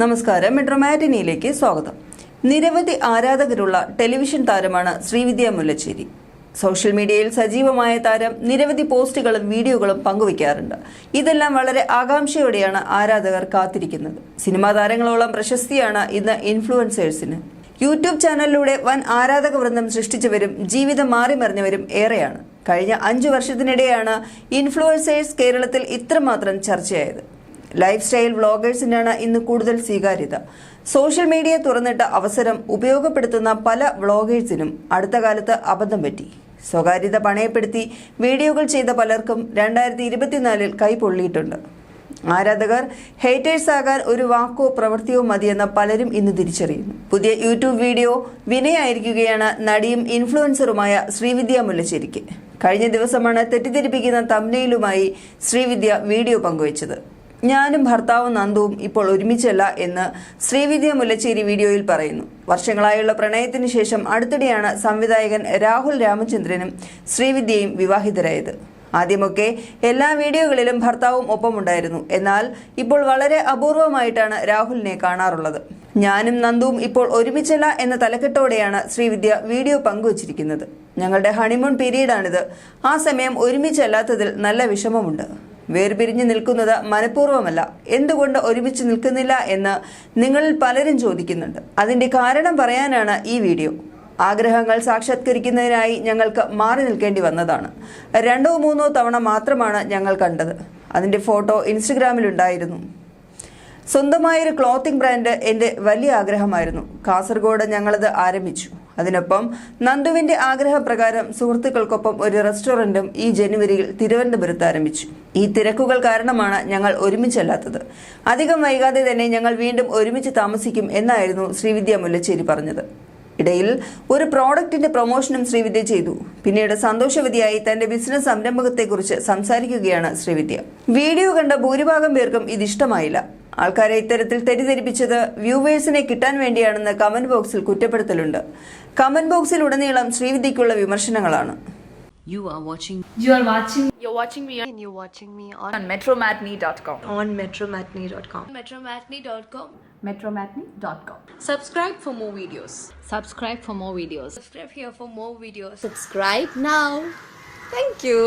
നമസ്കാരം. മെട്രോമാറ്റിനിയിലേക്ക് സ്വാഗതം. നിരവധി ആരാധകരുള്ള ടെലിവിഷൻ താരമാണ് ശ്രീവിദ്യ മുല്ലച്ചേരി. സോഷ്യൽ മീഡിയയിൽ സജീവമായ താരം നിരവധി പോസ്റ്റുകളും വീഡിയോകളും പങ്കുവയ്ക്കാറുണ്ട്. ഇതെല്ലാം വളരെ ആകാംക്ഷയോടെയാണ് ആരാധകർ കാത്തിരിക്കുന്നത്. സിനിമാ താരങ്ങളോളം പ്രശസ്തിയാണ് ഇന്ന് ഇൻഫ്ലുവൻസേഴ്സിന്. യൂട്യൂബ് ചാനലിലൂടെ വൻ ആരാധക വൃന്ദം സൃഷ്ടിച്ചവരും ജീവിതം മാറിമറിഞ്ഞവരും ഏറെയാണ്. കഴിഞ്ഞ അഞ്ചു വർഷത്തിനിടെയാണ് ഇൻഫ്ലുവൻസേഴ്സ് കേരളത്തിൽ ഇത്രമാത്രം ചർച്ചയായത്. ലൈഫ് സ്റ്റൈൽ വ്ളോഗേഴ്സിനാണ് ഇന്ന് കൂടുതൽ സ്വീകാര്യത. സോഷ്യൽ മീഡിയ തുറന്നിട്ട അവസരം ഉപയോഗപ്പെടുത്തുന്ന പല വ്ളോഗേഴ്സിനും അടുത്ത കാലത്ത് അബദ്ധം പറ്റി. സ്വകാര്യത പണയപ്പെടുത്തി വീഡിയോകൾ ചെയ്ത പലർക്കും രണ്ടായിരത്തി ഇരുപത്തിനാലിൽ കൈപൊള്ളിയിട്ടുണ്ട് ആരാധകർ ഹേറ്റേഴ്സ് ആകാൻ ഒരു വാക്കോ പ്രവൃത്തിയോ മതിയെന്ന പലരും ഇന്ന് തിരിച്ചറിയുന്നു. പുതിയ യൂട്യൂബ് വീഡിയോ വിനയായിരിക്കുകയാണ് നടിയും ഇൻഫ്ലുവൻസറുമായ ശ്രീവിദ്യ മുല്ലശ്ശേരിക്ക്. കഴിഞ്ഞ ദിവസമാണ് തെറ്റിദ്ധരിപ്പിക്കുന്ന തമ്നയിലുമായി ശ്രീവിദ്യ വീഡിയോ പങ്കുവച്ചത്. ഞാനും ഭർത്താവും നന്ദുവും ഇപ്പോൾ ഒരുമിച്ചല്ല എന്ന് ശ്രീവിദ്യ മുല്ലച്ചേരി വീഡിയോയിൽ പറയുന്നു. വർഷങ്ങളായുള്ള പ്രണയത്തിന് ശേഷം അടുത്തിടെയാണ് സംവിധായകൻ രാഹുൽ രാമചന്ദ്രനും ശ്രീവിദ്യയും വിവാഹിതരായത്. ആദ്യമൊക്കെ എല്ലാ വീഡിയോകളിലും ഭർത്താവും ഒപ്പമുണ്ടായിരുന്നു. എന്നാൽ ഇപ്പോൾ വളരെ അപൂർവമായിട്ടാണ് രാഹുലിനെ കാണാറുള്ളത്. ഞാനും നന്ദുവും ഇപ്പോൾ ഒരുമിച്ചല്ല എന്ന തലക്കെട്ടോടെയാണ് ശ്രീവിദ്യ വീഡിയോ പങ്കുവച്ചിരിക്കുന്നത്. ഞങ്ങളുടെ ഹണിമൂൺ പീരീഡാണിത്. ആ സമയം ഒരുമിച്ചല്ലാത്തതിൽ നല്ല വിഷമമുണ്ട്. വേർപിരിഞ്ഞു നിൽക്കുന്നത് മനഃപൂർവമല്ല. എന്തുകൊണ്ട് ഒരുമിച്ച് നിൽക്കുന്നില്ല എന്ന് നിങ്ങളിൽ പലരും ചോദിക്കുന്നുണ്ട്. അതിന്റെ കാരണം പറയാനാണ് ഈ വീഡിയോ. ആഗ്രഹങ്ങൾ സാക്ഷാത്കരിക്കുന്നതിനായി ഞങ്ങൾക്ക് മാറി നിൽക്കേണ്ടി വന്നതാണ്. രണ്ടോ മൂന്നോ തവണ മാത്രമാണ് ഞങ്ങൾ കണ്ടത്. അതിന്റെ ഫോട്ടോ ഇൻസ്റ്റഗ്രാമിലുണ്ടായിരുന്നു. സ്വന്തമായൊരു ക്ലോത്തിംഗ് ബ്രാൻഡ് എന്റെ വലിയ ആഗ്രഹമായിരുന്നു. കാസർഗോഡ് ഞങ്ങളത് ആരംഭിച്ചു. അതിനൊപ്പം നന്ദുവിന്റെ ആഗ്രഹപ്രകാരം സുഹൃത്തുക്കൾക്കൊപ്പം ഒരു റെസ്റ്റോറന്റും ഈ ജനുവരിയിൽ തിരുവനന്തപുരത്ത് ആരംഭിച്ചു. ഈ തിരക്കുകൾ കാരണമാണ് ഞങ്ങൾ ഒരുമിച്ചല്ലാത്തത്. അധികം വൈകാതെ തന്നെ ഞങ്ങൾ വീണ്ടും ഒരുമിച്ച് താമസിക്കും എന്നായിരുന്നു ശ്രീവിദ്യ മുല്ലച്ചേരി പറഞ്ഞത്. ഇടയിൽ ഒരു പ്രോഡക്റ്റിന്റെ പ്രൊമോഷനും ശ്രീവിദ്യ ചെയ്തു. പിന്നീട് സന്തോഷവതിയായി തന്റെ ബിസിനസ് സംരംഭകത്തെക്കുറിച്ച് സംസാരിക്കുകയാണ് ശ്രീവിദ്യ വീഡിയോ കണ്ട ഭൂരിഭാഗം പേർക്കും ഇത് ഇഷ്ടമായില്ല ആൾക്കാരെ ഇത്തരത്തിൽ തെറ്റിദ്ധരിപ്പിച്ചത് വ്യൂവേഴ്സിനെ കിട്ടാൻ വേണ്ടിയാണെന്ന് കമന്റ് ബോക്സിൽ കുറ്റപ്പെടുത്തലുണ്ട് കമന്റ് ബോക്സിൽ ഉടനീളം ശ്രീവിദ്യയ്ക്കുള്ള വിമർശനങ്ങളാണ് You are watching You are watching You're watching me and you're watching me on, on metromatney.com. on metromatney.com. metromatney.com. Metromatney.com. Subscribe for more videos. subscribe for more videos. Subscribe here for more videos. Subscribe now. Thank you.